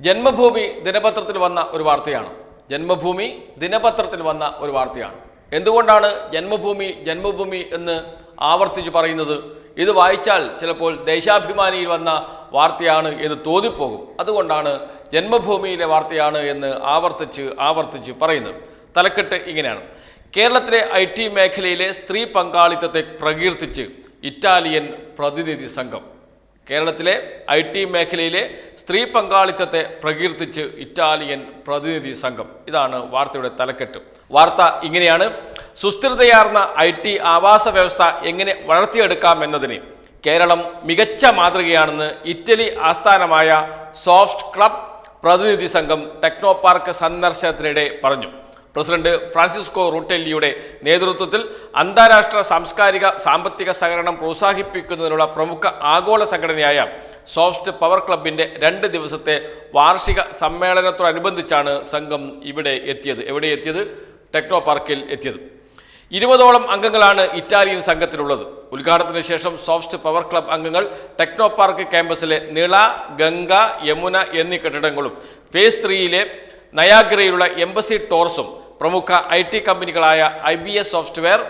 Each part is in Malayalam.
ജന്മഭൂമി ദിനപത്രത്തിൽ വന്ന ഒരു വാർത്തയാണ്. ജന്മഭൂമി ദിനപത്രത്തിൽ വന്ന ഒരു വാർത്തയാണ്. എന്തുകൊണ്ടാണ് ജന്മഭൂമി ജന്മഭൂമി എന്ന് ആവർത്തിച്ച് പറയുന്നത്? ഇത് വായിച്ചാൽ ചിലപ്പോൾ ദേശാഭിമാനിയിൽ വന്ന വാർത്തയാണ് എന്ന് തോന്നിപ്പോകും. അതുകൊണ്ടാണ് ജന്മഭൂമിയിലെ വാർത്തയാണ് എന്ന് ആവർത്തിച്ച് ആവർത്തിച്ച് പറയുന്നത്. തലക്കെട്ട് ഇങ്ങനെയാണ്. കേരളത്തിലെ ഐ ടി മേഖലയിലെ സ്ത്രീ പങ്കാളിത്തത്തെ പ്രകീർത്തിച്ച് ഇറ്റാലിയൻ പ്രതിനിധി സംഘം കേരളത്തിലെ ഐ ടി മേഖലയിലെ സ്ത്രീ പങ്കാളിത്തത്തെ പ്രകീർത്തിച്ച് ഇറ്റാലിയൻ പ്രതിനിധി സംഘം. ഇതാണ് വാർത്തയുടെ തലക്കെട്ട്. വാർത്ത ഇങ്ങനെയാണ്. സുസ്ഥിരതയാർന്ന ഐ ടി ആവാസ വ്യവസ്ഥ എങ്ങനെ വളർത്തിയെടുക്കാം എന്നതിന് കേരളം മികച്ച മാതൃകയാണെന്ന് ഇറ്റലി ആസ്ഥാനമായ സോഫ്റ്റ് ക്ലബ് പ്രതിനിധി സംഘം ടെക്നോ പാർക്ക് സന്ദർശനത്തിനിടെ പറഞ്ഞു. പ്രസിഡന്റ് ഫ്രാൻസിസ്കോ റൂട്ടെല്ലിയുടെ നേതൃത്വത്തിൽ അന്താരാഷ്ട്ര സാംസ്കാരിക സാമ്പത്തിക സഹകരണം പ്രോത്സാഹിപ്പിക്കുന്നതിനുള്ള പ്രമുഖ ആഗോള സംഘടനയായ സോഫ്റ്റ് പവർ ക്ലബിന്റെ രണ്ട് ദിവസത്തെ വാർഷിക സമ്മേളനത്തോടനുബന്ധിച്ചാണ് സംഘം ഇവിടെ എത്തിയത്. എവിടെ എത്തിയത്? ടെക്നോ പാർക്കിൽ എത്തിയത്. ഇരുപതോളം അംഗങ്ങളാണ് ഇറ്റാലിയൻ സംഘത്തിലുള്ളത്. ഉദ്ഘാടനത്തിന് ശേഷം സോഫ്റ്റ് പവർ ക്ലബ് അംഗങ്ങൾ ടെക്നോ പാർക്ക് ക്യാമ്പസിലെ നിള ഗംഗ യമുന എന്നീ കെട്ടിടങ്ങളും ഫേസ് ത്രീയിലെ നയാഗ്രയിലുള്ള എംബസി ടോർസും പ്രമുഖ I T കമ്പനികളായ I B S software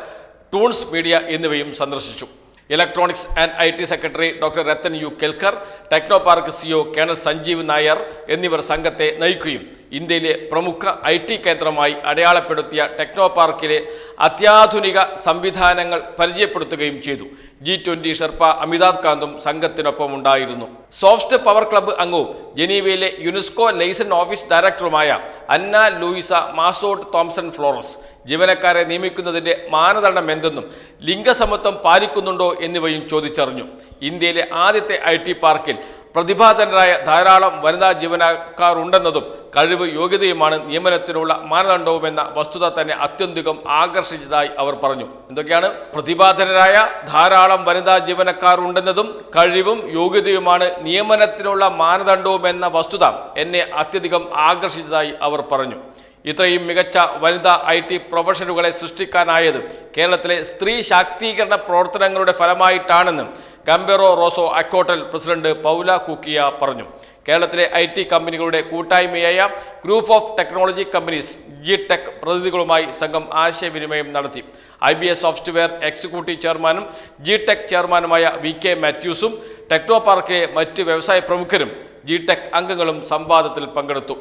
Toonz media എന്നിവയും സന്ദർശിച്ചു. Electronics and I T secretary doctor Rathan U Kelkar Techno Park CO colonel Sanjeev Nair എന്നിവർ സംഘത്തെ നയിക്കുകയും ഇന്ത്യയിലെ പ്രമുഖ ഐ ടി കേന്ദ്രമായി അടയാളപ്പെടുത്തിയ ടെക്നോ പാർക്കിലെ അത്യാധുനിക സംവിധാനങ്ങൾ പരിചയപ്പെടുത്തുകയും ചെയ്തു. ജി ട്വന്റി ഷെർപ്പ അമിതാഭ് കാന്തും സംഘത്തിനൊപ്പം ഉണ്ടായിരുന്നു സോഫ്റ്റ് പവർ ക്ലബ്ബ് അംഗവും ജനീവയിലെ യുനെസ്കോ ലൈസൺ ഓഫീസ് ഡയറക്ടറുമായ Anna Luiza Massot Thompson Flores ജീവനക്കാരെ നിയമിക്കുന്നതിന്റെ മാനദണ്ഡം എന്തെന്നും ലിംഗസമത്വം പാലിക്കുന്നുണ്ടോ എന്നിവയും ചോദിച്ചറിഞ്ഞു. ഇന്ത്യയിലെ ആദ്യത്തെ ഐ പാർക്കിൽ പ്രതിഭാധനരായ ധാരാളം വനിതാ ജീവനക്കാർ ഉണ്ടെന്നതും കഴിവ് യോഗ്യതയുമാണ് നിയമനത്തിനുള്ള മാനദണ്ഡവും എന്ന വസ്തുത തന്നെ അത്യന്തികം ആകർഷിച്ചതായി അവർ പറഞ്ഞു. എന്തൊക്കെയാണ്? പ്രതിഭാധനരായ ധാരാളം വനിതാ ജീവനക്കാർ ഉണ്ടെന്നതും കഴിവും യോഗ്യതയുമാണ് നിയമനത്തിനുള്ള മാനദണ്ഡവും എന്ന വസ്തുത എന്നെ അത്യധികം ആകർഷിച്ചതായി അവർ പറഞ്ഞു. ഇത്രയും മികച്ച വനിതാ ഐ ടി പ്രൊഫഷനുകളെ സൃഷ്ടിക്കാനായത് കേരളത്തിലെ സ്ത്രീ ശാക്തീകരണ പ്രവർത്തനങ്ങളുടെ ഫലമായിട്ടാണെന്ന് കമ്പെറോ റോസോ അക്കോട്ടൽ പ്രസിഡന്റ് പൗല കുക്കിയ പറഞ്ഞു. കേരളത്തിലെ ഐ ടി കമ്പനികളുടെ കൂട്ടായ്മയായ group of technology companies G tech പ്രതിനിധികളുമായി സംഘം ആശയവിനിമയം നടത്തി. I B S software executive ചെയർമാനും ജി ടെക് ചെയർമാനുമായ വി കെ മാത്യൂസും ടെക്നോ പാർക്കിലെ മറ്റ് വ്യവസായ പ്രമുഖരും ജി ടെക് അംഗങ്ങളും സംവാദത്തിൽ പങ്കെടുത്തു.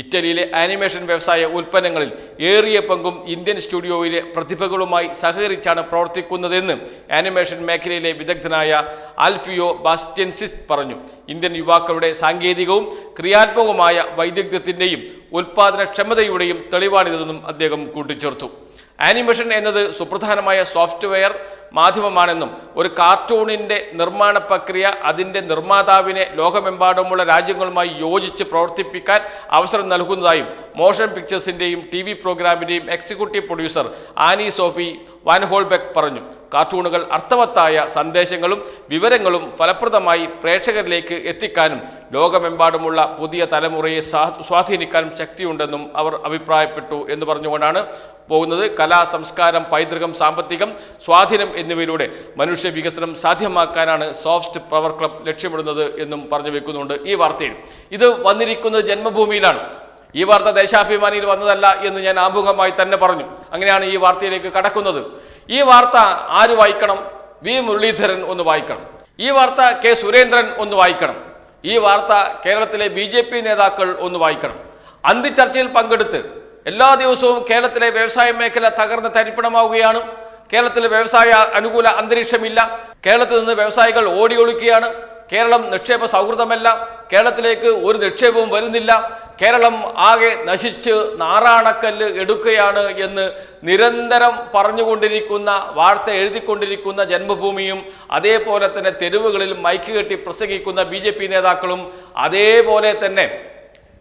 ഇറ്റലിയിലെ ആനിമേഷൻ വ്യവസായ ഉൽപ്പന്നങ്ങളിൽ ഏറിയ പങ്കും ഇന്ത്യൻ സ്റ്റുഡിയോയിലെ പ്രതിഭകളുമായി സഹകരിച്ചാണ് പ്രവർത്തിക്കുന്നതെന്ന് ആനിമേഷൻ മേഖലയിലെ വിദഗ്ധനായ ആൽഫിയോ ബാസ്റ്റ്യൻസിസ് പറഞ്ഞു. ഇന്ത്യൻ യുവാക്കളുടെ സാങ്കേതികവും ക്രിയാത്മകവുമായ വൈദഗ്ധ്യത്തിന്റെയും ഉൽപാദനക്ഷമതയുടെയും തെളിവാണിതെന്നും അദ്ദേഹം കൂട്ടിച്ചേർത്തു. ആനിമേഷൻ എന്നത് സുപ്രധാനമായ സോഫ്റ്റ്വെയർ മാധ്യമമാണെന്നും ഒരു കാർട്ടൂണിന്റെ നിർമ്മാണ പ്രക്രിയ അതിന്റെ നിർമ്മാതാവിനെ ലോകമെമ്പാടുമുള്ള രാജ്യങ്ങളുമായി യോജിച്ച് പ്രവർത്തിപ്പിക്കാൻ അവസരം നൽകുന്നതായും മോഷൻ പിക്ചേഴ്സിന്റെയും T V പ്രോഗ്രാമിന്റെയും executive producer Annie Sophie Vanholbeck പറഞ്ഞു. കാർട്ടൂണുകൾ അർത്ഥവത്തായ സന്ദേശങ്ങളും വിവരങ്ങളും ഫലപ്രദമായി പ്രേക്ഷകരിലേക്ക് എത്തിക്കാനും ലോകമെമ്പാടുമുള്ള പുതിയ തലമുറയെ സ്വാധീനിക്കാൻ ശക്തിയുണ്ടെന്നും അവർ അഭിപ്രായപ്പെട്ടു എന്ന് പറഞ്ഞുകൊണ്ടാണ് പോകുന്നത്. കലാ സംസ്കാരം പൈതൃകം സാമ്പത്തികം സ്വാധീനം എന്നിവയിലൂടെ മനുഷ്യ വികസനം സാധ്യമാക്കാനാണ് സോഫ്റ്റ് പവർ ക്ലബ് ലക്ഷ്യമിടുന്നത് എന്നും പറഞ്ഞു വെക്കുന്നുണ്ട് ഈ വാർത്തയിൽ. ഇത് വന്നിരിക്കുന്നത് ജന്മഭൂമിയിലാണ്. ഈ വാർത്ത ദേശാഭിമാനിയിൽ വന്നതല്ല എന്ന് ഞാൻ ആമുഖമായി തന്നെ പറഞ്ഞു. അങ്ങനെയാണ് ഈ വാർത്തയിലേക്ക് കടക്കുന്നത്. ഈ വാർത്ത ആര് വായിക്കണം? വി മുരളീധരൻ ഒന്ന് വായിക്കണം. ഈ വാർത്ത കെ സുരേന്ദ്രൻ ഒന്ന് വായിക്കണം. ഈ വാർത്ത കേരളത്തിലെ ബി ജെ പി നേതാക്കൾ ഒന്ന് വായിക്കണം. അന്തിച്ചർച്ചയിൽ പങ്കെടുത്ത് എല്ലാ ദിവസവും കേരളത്തിലെ വ്യവസായ മേഖല തകർന്ന് തരിപ്പണമാവുകയാണ്. കേരളത്തിലെ വ്യവസായ അനുകൂല അന്തരീക്ഷമില്ല. കേരളത്തിൽ നിന്ന് വ്യവസായികൾ ഓടിയൊളിക്കുകയാണ്. കേരളം നിക്ഷേപ സൗഹൃദമല്ല. കേരളത്തിലേക്ക് ഒരു നിക്ഷേപവും വരുന്നില്ല. കേരളം ആകെ നശിച്ച് നാറാണക്കല്ല് എടുക്കുകയാണ് എന്ന് നിരന്തരം പറഞ്ഞുകൊണ്ടിരിക്കുന്ന വാർത്ത എഴുതിക്കൊണ്ടിരിക്കുന്ന ജന്മഭൂമിയും അതേപോലെ തന്നെ തെരുവുകളിൽ മൈക്ക് കെട്ടി പ്രസംഗിക്കുന്ന ബി നേതാക്കളും അതേപോലെ തന്നെ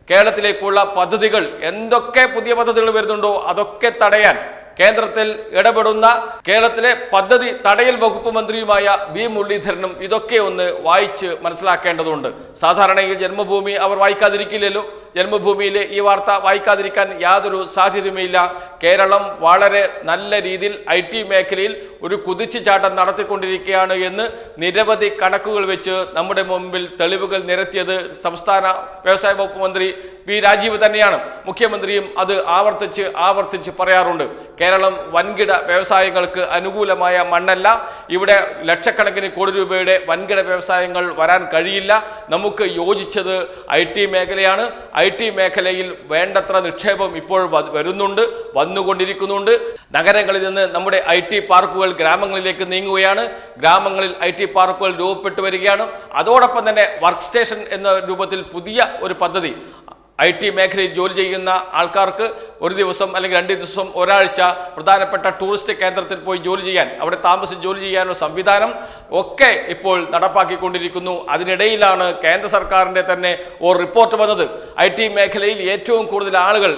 കേരളത്തിലേക്കുള്ള പദ്ധതികൾ എന്തൊക്കെ പുതിയ പദ്ധതികൾ വരുന്നുണ്ടോ അതൊക്കെ തടയാൻ കേന്ദ്രത്തിൽ ഇടപെടുന്ന കേരളത്തിലെ പദ്ധതി തടയൽ വകുപ്പ് മന്ത്രിയുമായ വി മുരളീധരനും ഇതൊക്കെ ഒന്ന് വായിച്ച് മനസ്സിലാക്കേണ്ടതുണ്ട്. സാധാരണ ഈ ജന്മഭൂമി അവർ വായിക്കാതിരിക്കില്ലല്ലോ. ജന്മഭൂമിയിലെ ഈ വാർത്ത വായിക്കാതിരിക്കാൻ യാതൊരു സാധ്യതയുമില്ല. കേരളം വളരെ നല്ല രീതിയിൽ ഐ ടി മേഖലയിൽ ഒരു കുതിച്ചുചാട്ടം നടത്തിക്കൊണ്ടിരിക്കുകയാണ് എന്ന് നിരവധി കണക്കുകൾ വെച്ച് നമ്മുടെ മുമ്പിൽ തെളിവുകൾ നിരത്തിയത് സംസ്ഥാന വ്യവസായ വകുപ്പ് മന്ത്രി പി രാജീവ് തന്നെയാണ്. മുഖ്യമന്ത്രിയും അത് ആവർത്തിച്ച് ആവർത്തിച്ച് പറയാറുണ്ട്. കേരളം വൻകിട വ്യവസായങ്ങൾക്ക് അനുകൂലമായ മണ്ണല്ല. ഇവിടെ ലക്ഷക്കണക്കിന് കോടി രൂപയുടെ വൻകിട വ്യവസായങ്ങൾ വരാൻ കഴിയില്ല. നമുക്ക് യോജിച്ചത് ഐ ടി മേഖലയാണ്. ടി മേഖലയിൽ വേണ്ടത്ര നിക്ഷേപം ഇപ്പോൾ വരുന്നുണ്ട് വന്നുകൊണ്ടിരിക്കുന്നുണ്ട്. നഗരങ്ങളിൽ നിന്ന് നമ്മുടെ ഐ ടി പാർക്കുകൾ ഗ്രാമങ്ങളിലേക്ക് നീങ്ങുകയാണ്. ഗ്രാമങ്ങളിൽ ഐ ടി പാർക്കുകൾ രൂപപ്പെട്ടു വരികയാണ്. അതോടൊപ്പം തന്നെ വർക്ക് സ്റ്റേഷൻ എന്ന രൂപത്തിൽ പുതിയ ഒരു പദ്ധതി ഐ ടി മേഖലയിൽ ജോലി ചെയ്യുന്ന ആൾക്കാർക്ക് ഒരു ദിവസം അല്ലെങ്കിൽ രണ്ട് ദിവസം ഒരാഴ്ച പ്രധാനപ്പെട്ട ടൂറിസ്റ്റ് കേന്ദ്രത്തിൽ പോയി ജോലി ചെയ്യാൻ അവിടെ താമസിച്ച് ജോലി ചെയ്യാനുള്ള സംവിധാനം ഒക്കെ ഇപ്പോൾ നടപ്പാക്കിക്കൊണ്ടിരിക്കുന്നു. അതിനിടയിലാണ് കേന്ദ്ര സർക്കാരിന്റെ തന്നെ ഒരു റിപ്പോർട്ട് വന്നത്. ഐ ടി മേഖലയിൽ ഏറ്റവും കൂടുതൽ ആളുകൾ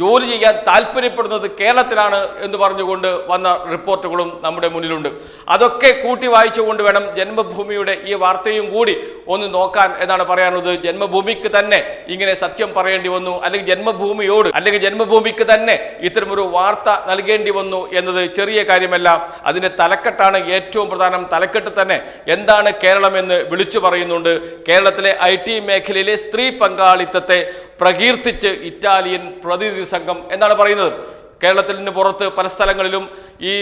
ജോലി ചെയ്യാൻ താല്പര്യപ്പെടുന്നത് കേരളത്തിലാണ് എന്ന് പറഞ്ഞുകൊണ്ട് വന്ന റിപ്പോർട്ടുകളും നമ്മുടെ മുന്നിലുണ്ട്. അതൊക്കെ കൂട്ടി വായിച്ചുകൊണ്ട് വേണം ജന്മഭൂമിയുടെ ഈ വാർത്തയും കൂടി ഒന്ന് നോക്കാൻ എന്നാണ് പറയാനുള്ളത്. ജന്മഭൂമിക്ക് തന്നെ ഇങ്ങനെ സത്യം പറയേണ്ടി വന്നു അല്ലെങ്കിൽ ജന്മഭൂമിയോട് അല്ലെങ്കിൽ ജന്മഭൂമിക്ക് തന്നെ ഇത്തരമൊരു വാർത്ത നൽകേണ്ടി വന്നു എന്നത് ചെറിയ കാര്യമല്ല. അതിന്റെ തലക്കെട്ടാണ് ഏറ്റവും പ്രധാനം. തലക്കെട്ട് തന്നെ എന്താണ് കേരളം എന്ന് വിളിച്ചു പറയുന്നുണ്ട്. കേരളത്തിലെ ഐ ടി മേഖലയിലെ സ്ത്രീ പങ്കാളിത്തത്തെ പ്രകീർത്തിച്ച് ഇറ്റാലിയൻ പ്രതിനിധി സംഘം എന്നാണ് പറയുന്നത്. കേരളത്തിന് പുറത്ത് പല സ്ഥലങ്ങളിലും ഈ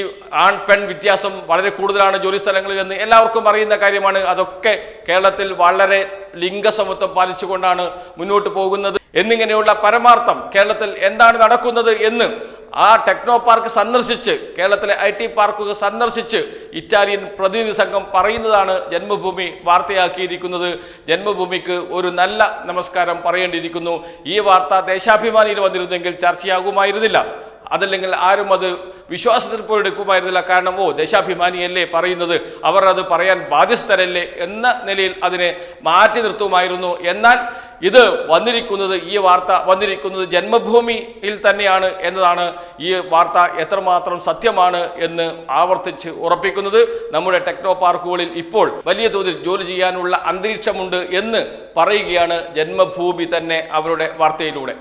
ആൺ പെൺ വ്യത്യാസം വളരെ കൂടുതലാണ് ജോലി സ്ഥലങ്ങളിൽ എന്ന് എല്ലാവർക്കും അറിയുന്ന കാര്യമാണ്. അതൊക്കെ കേരളത്തിൽ വളരെ ലിംഗസമത്വം പാലിച്ചുകൊണ്ടാണ് മുന്നോട്ട് പോകുന്നത്. എന്നിങ്ങനെയുള്ള പരമാർത്ഥം കേരളത്തിൽ എന്താണ് നടക്കുന്നത് എന്ന് ആ ടെക്നോ പാർക്ക് സന്ദർശിച്ച് കേരളത്തിലെ ഐ ടി പാർക്കുകൾ സന്ദർശിച്ച് ഇറ്റാലിയൻ പ്രതിനിധി സംഘം പറയുന്നതാണ് ജന്മഭൂമി വാർത്തയാക്കിയിരിക്കുന്നത്. ജന്മഭൂമിക്ക് ഒരു നല്ല നമസ്കാരം പറയേണ്ടിയിരിക്കുന്നു. ഈ വാർത്ത ദേശാഭിമാനിയിൽ വന്നിരുന്നെങ്കിൽ ചർച്ചയാകുമായിരുന്നില്ല. അതല്ലെങ്കിൽ ആരും അത് വിശ്വാസത്തിൽ പോലും എടുക്കുമായിരുന്നില്ല. കാരണം ഓ ദേശാഭിമാനിയല്ലേ പറയുന്നത്? അവർ അത് പറയാൻ ബാധ്യസ്ഥരല്ലേ എന്ന നിലയിൽ അതിനെ മാറ്റി നിർത്തുമായിരുന്നു. എന്നാൽ ഇത് വന്നിരിക്കുന്നത് ഈ വാർത്ത വന്നിരിക്കുന്നത് ജന്മഭൂമിയിൽ തന്നെയാണ് എന്നതാണ് ഈ വാർത്ത എത്രമാത്രം സത്യമാണ് എന്ന് ആവർത്തിച്ച് ഉറപ്പിക്കുന്നത് നമ്മുടെ ടെക്നോ പാർക്കുകളിൽ ഇപ്പോൾ വലിയ തോതിൽ ജോലി ചെയ്യാനുള്ള അന്തരീക്ഷമുണ്ട് എന്ന് പറയുകയാണ് ജന്മഭൂമി തന്നെ അവരുടെ വാർത്തയിലൂടെ.